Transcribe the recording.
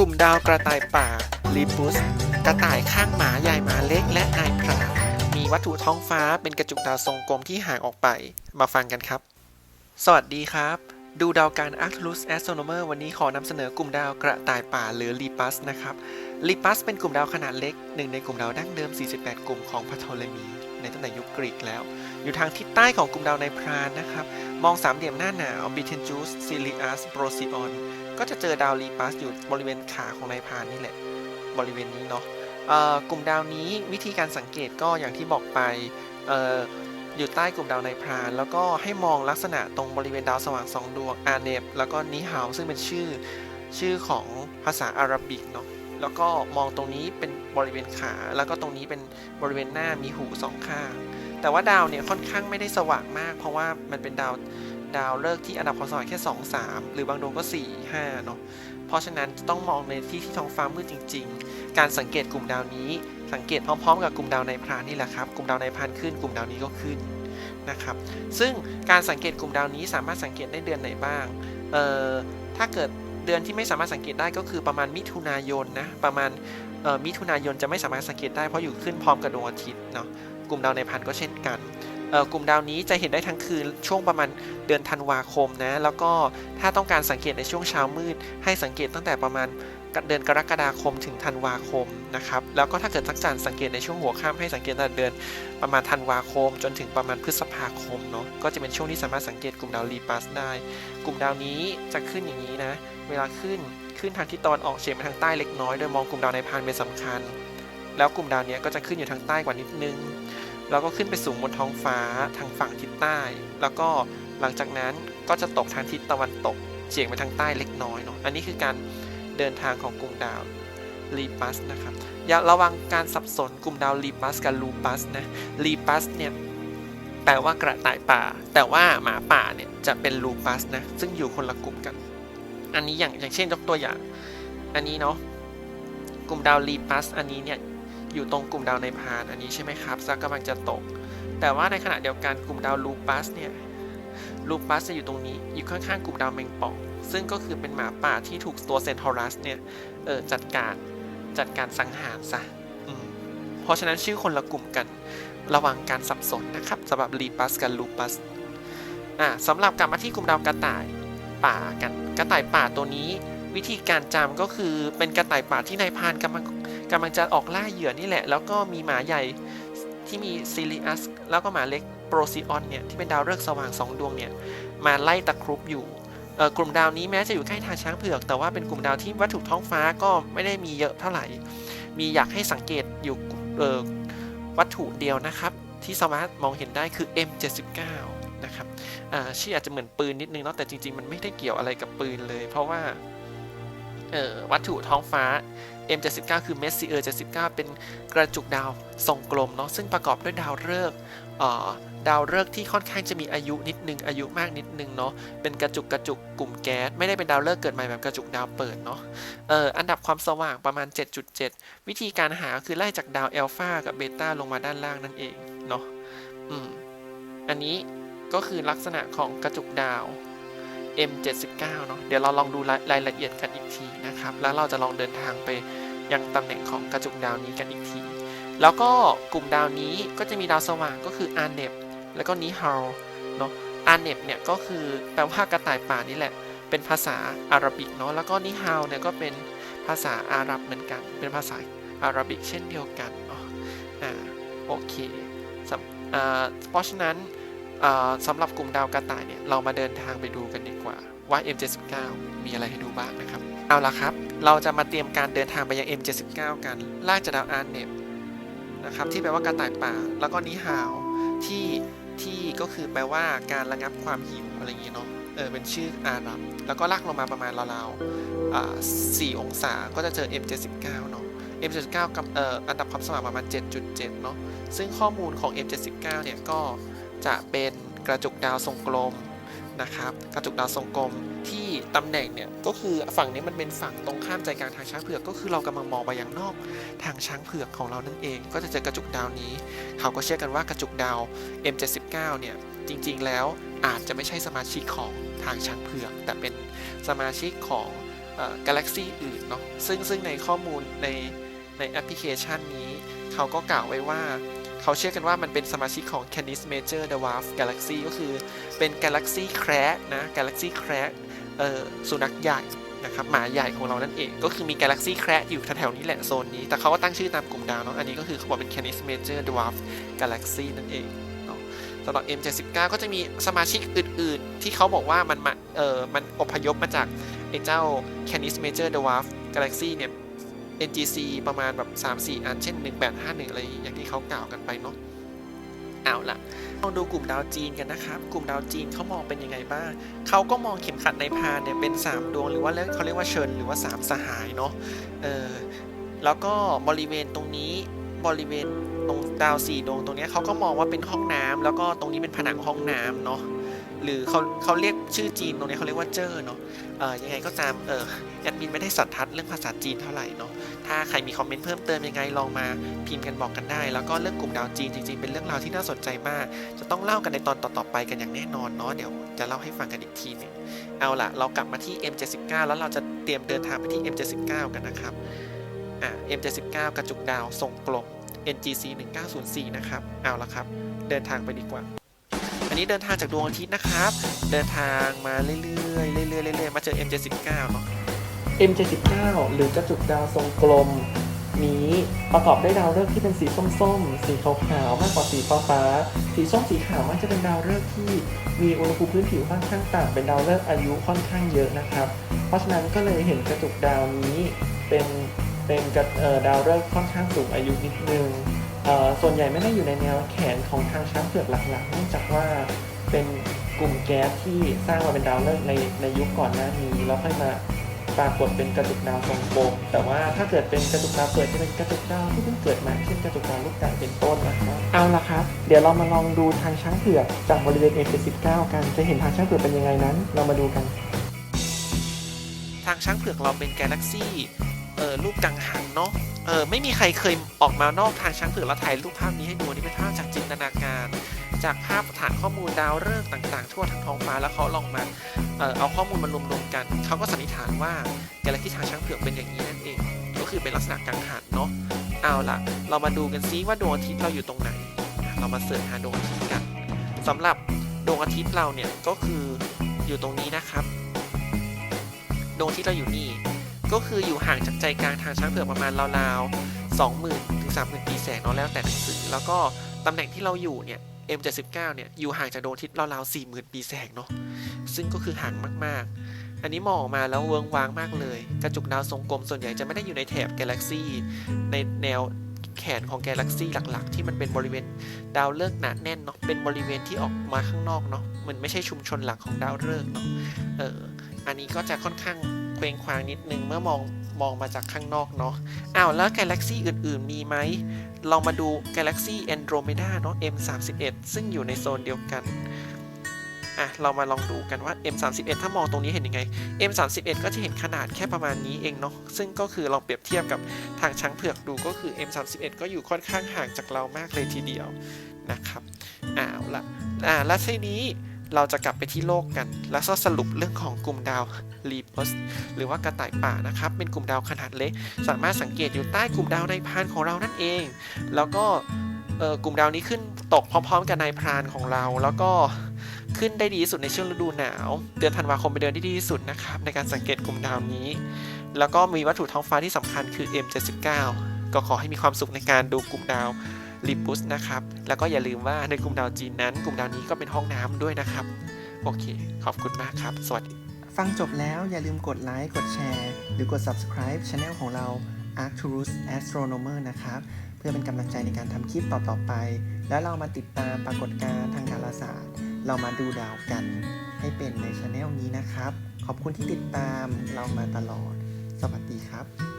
กลุ่มดาวกระต่ายป่าลีปุสกระต่ายข้างหมาใหญ่หมาเล็กและนายพรานมีวัตถุท้องฟ้าเป็นกระจุกดาวทรงกลมที่ห่างออกไป มาฟังกันครับ สวัสดีครับ ดูดาวการ Arcturus Astronomer วันนี้ขอนำเสนอกลุ่มดาวกระต่ายป่าหรือลีปัสนะครับลีปัสเป็นกลุ่มดาวขนาดเล็กหนึ่งในกลุ่มดาวดั้งเดิม 48 กลุ่มของพโทเลมี ในตั้งแต่ยุคกรีกแล้ว อยู่ทางทิศใต้ของกลุ่มดาวในพรานนะครับ มองสามเหลี่ยมหน้าหนาว Betelgeuse Sirius Procyon ก็จะเจอดาวลีปัสอยู่บริเวณขาของนายพรานนี่แหละ บริเวณนี้เนาะกลุ่มดาวนี้วิธีการสังเกตก็อย่างที่บอกไปออยู่ใต้กลุ่มดาวนายพราน แล้วก็ให้มองลักษณะตรงบริเวณดาวสว่างสองดวงอาเนบแล้วก็นิฮาวซึ่งเป็นชื่อชื่อของภาษาอาหรับิกเนาะแล้วก็มองตรงนี้เป็นบริเวณขา แล้วก็ตรงนี้เป็นบริเวณหน้ามีหูสองข้าง แต่ว่าดาวเนี่ยค่อนข้างไม่ได้สว่างมาก เพราะว่ามันเป็นดาว ดาวฤกษ์ที่อันดับความสว่างแค่ 2 3 หรือบางดวงก็ 4 5เนาะเพราะฉะนั้นต้องมองในที่ที่ท้องฟ้ามืดจริง ๆ การสังเกตกลุ่มดาวนี้ สังเกตพร้อมๆ กับกลุ่มดาวในพรานนี่แหละครับกลุ่มดาวในพรานขึ้น กลุ่มดาวนี้ก็ขึ้นนะครับซึ่งการสังเกตกลุ่มดาวนี้สามารถสังเกตได้เดือนไหนบ้างเอ่อถ้าเกิดเดือนที่ไม่สามารถสังเกตได้ก็คือประมาณมิถุนายนนะประมาณมิถุนายนจะไม่สามารถสังเกตได้เพราะอยู่ขึ้นพร้อมกับดวงอาทิตย์เนาะกลุ่มดาวในพันก็เช่นกัน กลุ่มดาวนี้จะเห็นได้ทั้งคืนช่วงประมาณเดือนธันวาคมนะ แล้วก็ถ้าต้องการสังเกตในช่วงเช้ามืด ให้สังเกตตั้งแต่ประมาณเดือนกรกฎาคมถึงธันวาคมนะครับ แล้วก็ถ้าเกิดทักษะสังเกตในช่วงหัวค่ำให้สังเกตตั้งแต่เดือนประมาณธันวาคม จนถึงประมาณพฤษภาคมเนาะ ก็จะเป็นช่วงที่สามารถสังเกตกลุ่มดาวลีปัสได้ กลุ่มดาวนี้จะขึ้นอย่างนี้นะ เวลาขึ้นขึ้นทางทิศตะวันออกเฉียงไปทางใต้เล็กน้อย โดยมองกลุ่มดาวในพานเป็นสำคัญ แล้วกลุ่มดาวนี้ก็จะขึ้นอยู่ทางใต้กว่านิดนึง แล้วก็ขึ้นไปสูงบนท้องฟ้าทางฝั่งทิศใต้ แล้วก็หลังจากนั้นก็จะตกทางทิศตะวันตกเฉียงไปทางใต้เล็กน้อยเนาะอันนี้คือการเดินทางของกลุ่มดาวลีปัสนะครับอย่าระวังการสับสนกลุ่มดาวลีปัสกับลูปัสนะลีปัสเนี่ยแปลว่ากระต่ายป่า แต่ว่าหมาป่าเนี่ยจะเป็นลูปัสนะซึ่งอยู่คนละกลุ่มกัน อันนี้อย่างอย่างเช่นยกตัวอย่าง อันนี้เนาะกลุ่มดาวลีปัสอันนี้เนี่ย อยู่ตรงกลุ่มดาวในพานอันนี้ใช่ไหมครับซักกำลังจะตก แต่ว่าในขณะเดียวกันกลุ่มดาวลูปัสเนี่ยลูปัสจะอยู่ตรงนี้อยู่ข้างๆกลุ่มดาวแมงป่อง ซึ่งก็คือเป็นหมาป่าที่ถูกตัวเซนทอรัสเนี่ยเออจัดการจัดการสังหารซะเพราะฉะนั้นชื่อคนละกลุ่มกันระวังการสับสนนะครับสำหรับลีปัสกับลูปัสอ่าสำหรับกลับมาที่กลุ่มดาวกระต่ายป่ากัน กระต่ายป่าตัวนี้ วิธีการจำก็คือเป็นกระต่ายป่าที่นายพานกำลัง กำลังจะออกล่าเหยื่อนี่แหละ แล้วก็มีหมาใหญ่ที่มีซิลิอัสแล้วก็หมาเล็กโปรซิออนเนี่ยที่เป็นดาวฤกษ์สว่างสองดวงเนี่ยมาไล่ตะครุบอยู่กลุ่มดาวนี้แม้จะอยู่ใกล้ทางช้างเผือก แต่ว่าเป็นกลุ่มดาวที่วัตถุท้องฟ้าก็ไม่ได้มีเยอะเท่าไหร่ มีอยากให้สังเกตอยู่วัตถุเดียวนะครับ ที่สามารถมองเห็นได้คือ M79 นะครับชื่ออาจจะเหมือนปืนนิดนึงเนาะแต่จริงๆ มันไม่ได้เกี่ยวอะไรกับปืนเลย เพราะว่า วัตถุท้องฟ้า M79 คือ Messier 79 เป็นกระจุกดาวทรงกลมเนาะซึ่งประกอบด้วยดาวฤกษ์ดาวฤกษ์ที่ค่อนข้างจะมีอายุนิดนึงอายุมากนิดนึงเนาะเป็นกระจุกกระจุกกลุ่มแก๊สไม่ได้เป็นดาวฤกษ์เกิดใหม่แบบกระจุกดาวเปิดเนาะเอออันดับความสว่างประมาณ 7.7 วิธีการหาคือไล่จากดาวเอลฟากับเบต้าลงมาด้านล่างนั่นเองเนาะอืมอันนี้ก็คือลักษณะของกระจุกดาว M79 เนาะเดี๋ยวเราลองดูรายละเอียดกันอีกทีนะครับ แล้วเราจะลองเดินทางไปยังตำแหน่งของกระจุกดาวนี้กันอีกที แล้วก็กลุ่มดาวนี้ก็จะมีดาวสว่างก็คืออาร์เนบแล้วก็นิฮาลเนาะอาร์เนบเนี่ยก็คือแปลว่ากระต่ายป่านี่แหละ เป็นภาษาอาหรับิกเนาะ แล้วก็นิฮาลเนี่ยก็เป็นภาษาอาหรับเหมือนกัน เป็นภาษาอาหรับิกเช่นเดียวกันเนาะ อ่า โอเคสำอ่าเพราะฉะนั้น สำหรับกลุ่มดาวกระต่ายเนี่ยเรามาเดินทางไปดูกันดีกว่าว่า M79 มีอะไรให้ดูบ้างนะครับ เอาละครับ เราจะมาเตรียมการเดินทางไปยัง M79 กันลากจากดาวอาร์เนบนะครับที่แปลว่ากระต่ายป่า แล้วก็นิฮาวที่ที่ก็คือแปลว่าการระงับความหิวอะไรอย่างเงี้ยเนาะเออเป็นชื่ออาหรับแล้วก็ลากลงมาประมาณราวๆอ่องศาก็จะเจอ M79 เนาะ M79 กับเอออันดับความสว่างประมาณ 7.7 เนาะซึ่งข้อมูลของ M79 เนี่ยก็ จะเป็นกระจุกดาวทรงกลมนะครับ กระจุกดาวทรงกลมที่ตำแหน่งเนี่ยก็คือฝั่งนี้มันเป็นฝั่งตรงข้ามใจกลางทางช้างเผือกก็คือเรากำลังมองไปยังนอกทางช้างเผือกของเรานั่นเอง ก็จะเจอกระจุกดาวนี้ เขาก็เชื่อกันว่ากระจุกดาว M79 เนี่ยจริงๆแล้วอาจจะไม่ใช่สมาชิกของทางช้างเผือก แต่เป็นสมาชิกของกาแล็กซี่อื่นเนาะซึ่งซึ่งในข้อมูลในในแอปพลิเคชันนี้ เขาก็กล่าวไว้ว่า เขาเชื่อกันว่ามันเป็นสมาชิกของ Canis Major Dwarf Galaxy ก็คือเป็น Galaxy Crab นะ Galaxy Crab เออสุนัขใหญ่นะครับหมาใหญ่ของเรานั่นเอง ก็คือมี Galaxy Crab อยู่แถวๆนี้แหละโซนนี้ แต่เขาก็ตั้งชื่อตามกลุ่มดาวเนาะอันนี้ก็คือเขาบอกเป็น Canis Major Dwarf Galaxy นั่นเองนะสำหรับ M79 ก็จะมีสมาชิกอื่น ๆ ที่เขาบอกว่ามันมาเออมันอพยพมาจากไอ้เจ้า Canis Major Dwarf Galaxy เนี่ย NGC ประมาณแบบ3-4 อัน เช่น 1851 อะไรอย่างที่เขากล่าวกันไปเนาะเอาละลองดูกลุ่มดาวจีนกันนะครับ กลุ่มดาวจีนเขามองเป็นยังไงบ้างเขาก็มองเข็มขัดในพานเนี่ยเป็น 3 ดวงหรือว่าเขาเรียกว่าเชิญหรือว่า 3 สหายเนาะเออแล้วก็บริเวณตรงนี้บริเวณตรงดาวสี่ดวงตรงนี้เขาก็มองว่าเป็นห้องน้ำแล้วก็ตรงนี้เป็นผนังห้องน้ำเนาะ หรือเขาเขาเรียกชื่อจีนตรงนี้เขาเรียกว่าเจ้อเนาะเออยังไงก็ตามเออแอดมินไม่ได้สันทัดเรื่องภาษาจีนเท่าไหร่เนาะถ้าใครมีคอมเมนต์เพิ่มเติมยังไงลองมาพิมพ์กันบอกกันได้ แล้วก็เรื่องกลุ่มดาวจีนจริงๆเป็นเรื่องราวที่น่าสนใจมาก จะต้องเล่ากันในตอนต่อๆไปกันอย่างแน่นอนเนาะเดี๋ยวจะเล่าให้ฟังกันอีกทีนึงเอาล่ะ เรากลับมาที่ M79 แล้วเราจะเตรียมเดินทางไปที่ M79 กันนะครับอ่า M79 กระจุกดาวทรงกลม NGC 1904นะครับเอาละครับ เดินทางไปดีกว่า นนี้เดินทางจากดวงอาทิตย์นะครับ เดินทางมาเรื่อยๆเรื่อยๆเรื่อยๆมาเจอ M79 เนาะ M79 หรือกระจุกดาวทรงกลมนี้ประกอบด้วยดาวฤกษ์ที่เป็นสีส้มๆ สีขาวๆ มากกว่าสีฟ้าๆสีส้มสีขาวมันจะเป็นดาวฤกษ์ที่มีอุณหภูมิพื้นผิวค่อนข้างต่ำ เป็นดาวฤกษ์อายุค่อนข้างเยอะนะครับ เพราะฉะนั้นก็เลยเห็นกระจุกดาวนี้เป็นเป็นดาวฤกษ์ค่อนข้างสูงอายุนิดนึง ส่วนใหญ่ไม่ได้อยู่ในแนวแขนของทางช้างเผือกหลักๆเนื่องจากว่าเป็นกลุ่มแก๊สที่สร้างมาเป็นดาวฤกษ์ในในยุคก่อนหน้านี้แล้วค่อยมาปรากฏเป็นกระจุกดาวทรงกลมแต่ว่าถ้าเกิดเป็นกระจุกดาวเปิดจะเป็นกระจุกดาวที่เพิ่งเกิดมาเช่นกระจุกดาวลูกไก่เป็นต้นนะครับเอาละครับ เดี๋ยวเรามาลองดูทางช้างเผือกจากบริเวณ A79 กันจะเห็นทางช้างเผือกเป็นยังไงนั้น เรามาดูกัน ทางช้างเผือกเราเป็นกาแล็กซี่เออรูปกังหันเนาะ เออไม่มีใครเคยออกมานอกทางช้างเผือกแล้วถ่ายรูปภาพนี้ให้ดูนี่เป็นภาพจากจินตนาการ จากภาพฐานข้อมูลดาวฤกษ์ต่าง ๆ ทั่วทั้งท้องฟ้าแล้วเขาลองมาเออเอาข้อมูลมารวมๆกันเขาก็สันนิษฐานว่ากาแล็กซี่ทางช้างเผือกเป็นอย่างนี้นั่นเอง ก็คือเป็นลักษณะกังหันเนาะเอาล่ะ เรามาดูกันซิว่าดวงอาทิตย์เราอยู่ตรงไหน เรามาเสิร์ชหาดวงอาทิตย์กันสำหรับดวงอาทิตย์เราเนี่ยก็คืออยู่ตรงนี้นะครับ ดวงอาทิตย์เราอยู่นี่ ก็คืออยู่ห่างจากใจกลางทางช้างเผือกประมาณราวๆ20,000ถึง30,000ปีแสงเนาะแล้วแต่หนังสือแล้วก็ตำแหน่งที่เราอยู่เนี่ย M79 เนี่ยอยู่ห่างจากดวงอาทิตย์ราวๆ40,000 ปีแสงเนาะซึ่งก็คือห่างมากๆ อันนี้มองออกมาแล้วเวิงวางมากเลย กระจุกดาวทรงกลมส่วนใหญ่จะไม่ได้อยู่ในแถบกาแล็กซี่ในแนวแขนของกาแล็กซี่หลักๆ ที่มันเป็นบริเวณดาวฤกษ์หนาแน่นเนาะเป็นบริเวณที่ออกมาข้างนอกเนาะมันไม่ใช่ชุมชนหลักของดาวฤกษ์เนาะเอออันนี้ก็จะค่อนข้าง เคว้งคว้างนิดนึงเมื่อมองมองมาจากข้างนอกเนาะอ้าวแล้วกาแล็กซี่อื่นๆมีไหมเรามาดูกาแล็กซี่ Andromeda เนาะ M31 ซึ่งอยู่ในโซนเดียวกันอะเรามาลองดูกันว่า M31 ถ้ามองตรงนี้เห็นยังไง M31 ก็จะเห็นขนาดแค่ประมาณนี้เองเนาะซึ่งก็คือลองเปรียบเทียบกับทางช้างเผือกดูก็คือ M31 ก็อยู่ค่อนข้างห่างจากเรามากเลยทีเดียวนะครับเอาวละอ่าแล้วทีนี้ เราจะกลับไปที่โลกกัน แล้วก็สรุปเรื่องของกลุ่มดาวลีปัสหรือว่ากระต่ายป่านะครับ เป็นกลุ่มดาวขนาดเล็ก สามารถสังเกตอยู่ใต้กลุ่มดาวในพานของเรานั่นเอง แล้วก็กลุ่มดาวนี้ขึ้นตกพร้อมๆ กับนายพรานของเรา แล้วก็ขึ้นได้ดีที่สุดในช่วงฤดูหนาว เดือนธันวาคมเป็นเดือนที่ดีที่สุดนะครับในการสังเกตกลุ่มดาวนี้ แล้วก็มีวัตถุท้องฟ้าที่สำคัญคือ M79 ก็ขอให้มีความสุขในการดูกลุ่มดาว ลิปุสนะครับ แล้วก็อย่าลืมว่าในกลุ่มดาวจีนนั้น กลุ่มดาวนี้ก็เป็นห้องน้ำด้วยนะครับ โอเค ขอบคุณมากครับ สวัสดี ฟังจบแล้วอย่าลืมกดไลค์กดแชร์ หรือกด subscribe Channel ของเรา Arcturus Astronomer นะครับ เพื่อเป็นกำลังใจในการทำคลิปต่อๆไป แล้วเรามาติดตามปรากฏการณ์ทางดาราศาสตร์ เรามาดูดาวกัน ให้เป็นใน Channel นี้นะครับ ขอบคุณที่ติดตามเรามาตลอด สวัสดีครับ